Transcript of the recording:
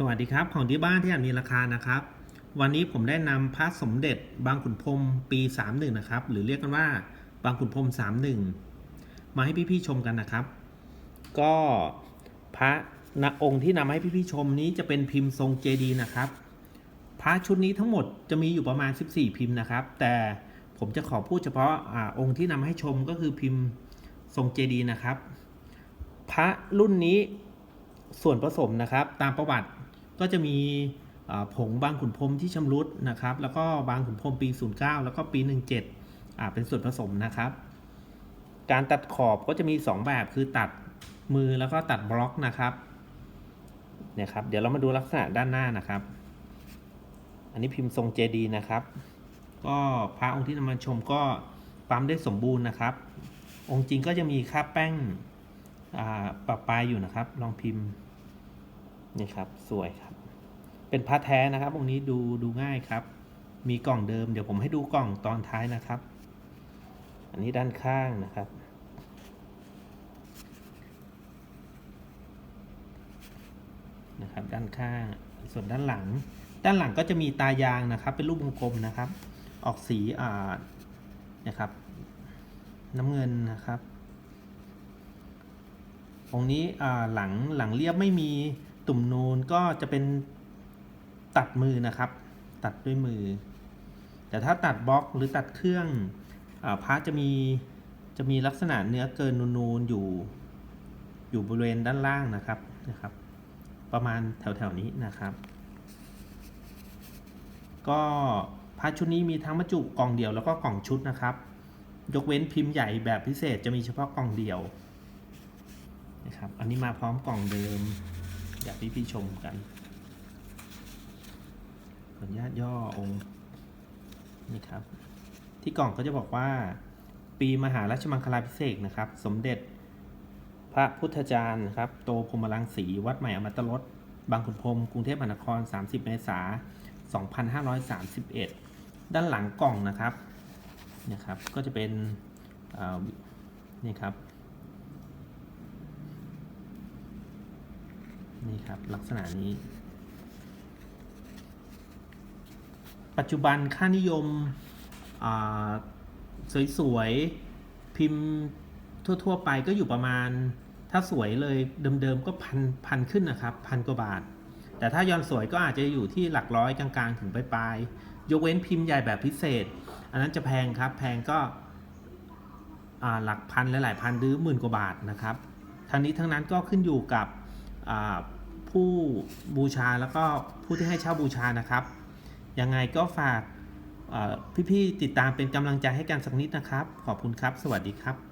สวัสดีครับ ของที่บ้านที่อาจมีราคานะครับ วันนี้ผมได้นำพระสมเด็จบางขุนพรมปี 31 นะครับ หรือเรียกกันว่าบางขุนพรหม31 มาให้พี่ๆชมกันนะครับ ก็พระณองค์ที่นำให้พี่ๆชมนี้จะเป็นพิมพ์ทรงเจดีนะครับ พระชุดนี้ทั้งหมดจะมีอยู่ประมาณ 14 พิมพ์นะครับ แต่ผมจะขอพูดเฉพาะอาองค์ที่นำให้ชมก็คือพิมพ์ทรงเจดีนะครับ พระรุ่นนี้ส่วนผสมนะครับ ตามประวัติ ก็จะมีผงบางขุนพรมที่ชำรุดนะครับ แล้วก็บางขุนพรมปี 09 แล้วก็ปี 17อ่าเป็นส่วนผสมนะครับ การตัดขอบก็จะมี 2 แบบคือตัดมือแล้วก็ตัดบล็อกนะครับเนี่ยครับ เดี๋ยวเรามาดูลักษณะด้านหน้านะครับ อันนี้พิมพ์ทรงเจดีย์นะครับ ก็พระองค์ที่นำมาชมก็ปั๊มได้สมบูรณ์นะครับ องค์จริงก็จะมีค่าแป้งปะปลายอยู่นะครับ ลองพิมพ์ นี่ครับสวยครับ เป็นพระแท้นะครับองค์นี้ดูดูง่ายครับ มีกล่องเดิมเดี๋ยวผมให้ดูกล่องตอนท้ายนะครับ อันนี้ด้านข้างนะครับ นะครับด้านข้างส่วนด้านหลัง ด้านหลังก็จะมีตายางนะครับ เป็นรูปวงกลมนะครับ ออกสีอ่านะครับน้ำเงินนะครับองนี้อ่าหลังหลังเรียบไม่มี ตุ่มนูนก็จะเป็นตัดมือนะครับ ตัดด้วยมือ แต่ถ้าตัดบล็อกหรือตัดเครื่องอพระจะมีจะมีลักษณะเนื้อเกินนูนๆอยู่ อยู่บริเวณด้านล่างนะครับนะครับ ประมาณแถวๆนี้นะครับ ก็พระชุดนี้มีทั้งบรรจุกล่องเดียวแล้วก็กล่องชุดนะครับ ยกเว้นพิมพ์ใหญ่แบบพิเศษจะมีเฉพาะกล่องเดียวนะครับ อันนี้มาพร้อมกล่องเดิม อยากให้พี่ชมกันขออนุญาตย่อองค์นี่ครับ ที่กล่องก็จะบอกว่า ปีมหาราชมังคลาภิเษกนะครับ สมเด็จ พระพุทธจารย์ครับ โตพรมรังสีวัดใหม่อมตะรสบางขุนพรมกรุงเทพมหานคร 30 เมษายน 2531 ด้านหลังกล่องนะครับนะครับ ก็จะเป็นนี่ครับ นี่ครับลักษณะนี้ ปัจจุบันค่านิยมสวยๆ พิมพ์ทั่วๆ ไปก็อยู่ประมาณ ถ้าสวยเลยเดิมๆ ก็พันพันขึ้นนะครับ พันกว่าบาท แต่ถ้าย้อนสวยก็อาจจะอยู่ที่หลักร้อยกลางๆ ถึงปลายๆ ยกเว้นพิมพ์ใหญ่แบบพิเศษ อันนั้นจะแพงครับ แพงก็หลักพันและหลายพันหรือหมื่นกว่าบาทนะครับ ทั้งนี้ทั้งนั้นก็ขึ้นอยู่กับ ผู้บูชาแล้วก็ผู้ที่ให้เช่าบูชานะครับ ยังไงก็ฝากพี่ๆติดตามเป็นกำลังใจให้กันสักนิดนะครับ ขอบคุณครับ สวัสดีครับ